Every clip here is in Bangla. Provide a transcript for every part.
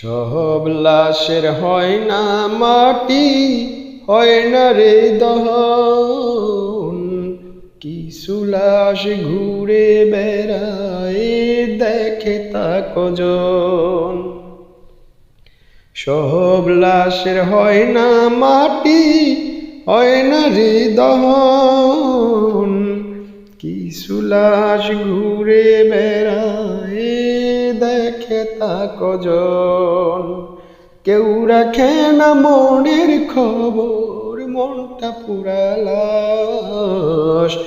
সব লাশের হয় না মাটি, হয় না রে দহন। কিছু লাশ ঘুরে বেড়ায়, দেখে তা কজন। সব লাশের হয় না মাটি, হয় না রে দহন। কিছু লাশ ঘুরে বেড়ায় দেখে কজন? কেউ রাখে না মনের খবর, মনটা পুরালাস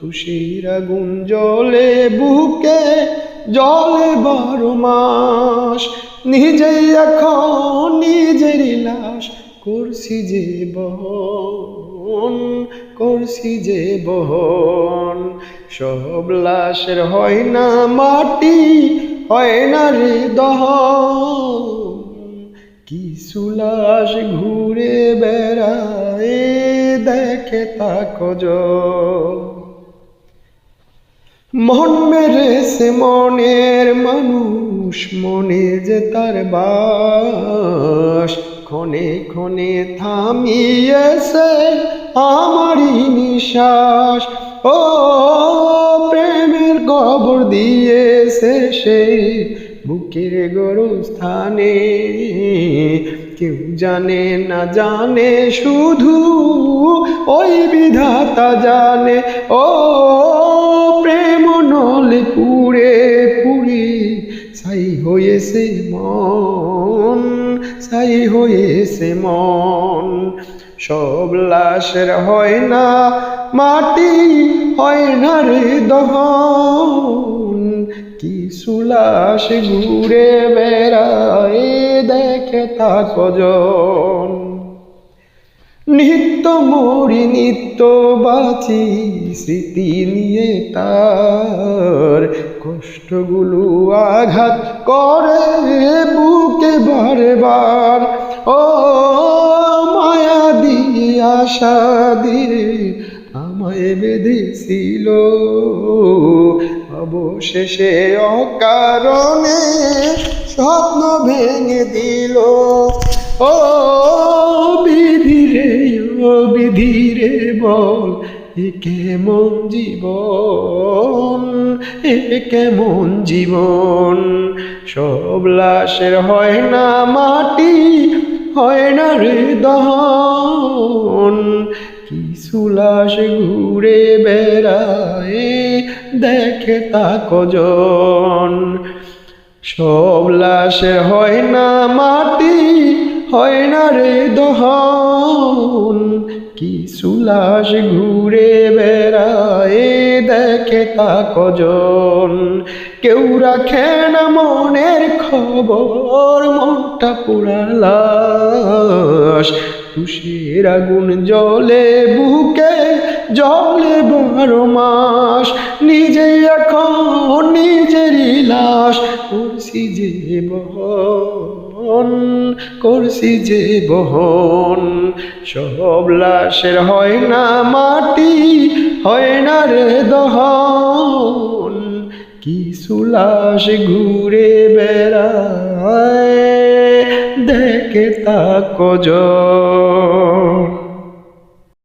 তুষির আগুন জলে বুকে জলে বারো মাস। নিজেই এখন নিজেরই লাশ। করছি যে বহন করছি যে বহন সব লাশের হয় না মাটি, হয় না রে দহন কিছু লাশ ঘুরে বেড়ায়, দেখে তা কজন মন মেরেছে মনের মানুষ, মনে যে তার বাস। ক্ষণে ক্ষণে থামিয়েছে আমারই নিশ্বাস। ও প্রেমের কবর দিয়েছে সে বুকের গরু স্থানে। কেউ জানে না জানে, শুধু ওই বিধাতা জানে। ও প্রেম নলে পুড়ে পুড়ে সাই হয়েছে মন। সাই হয়েছে মন। সব লাশের হয় না, মাটি হয় না রে দহন। কিছু লাশ ঘুরে বেড়ায় দেখে তা কজন। নিত্য মরি নিত্য বাঁচি স্মৃতি নিয়ে তার। কষ্টগুলো আঘাত করে বুকে বারে বার ও মায়া দিয়ে আশা দিয়ে আমায় বেঁধেছিল। অবশেষে অকারণে স্বপ্ন ভেঙে দিল। ও ও বিধিরে বল, এ কেমন জীবন, এ কেমন জীবন? সব লাশের হয় না মাটি, হয় না রে কিছু লাশ ঘুরে বেড়ায়, দেখে তা কজন। সব লাশের হয় না মাটি, হয় না রে দহন লাশ ঘুরে বেড়ায়, দেখে তা কজন। কেউ রাখে না মনের খবর, মনটা পুরা লাশ। তুষের আগুন জলে বুকে জলে বারো মাস। নিজে এখন, নিজেরই লাশ। করছি যে বহন, করছি যে বহন। সব লাশের হয় না মাটি, হয় না রে দহন। কিছু লাশ ঘুরে বেড়ায়, দেখে তা কজন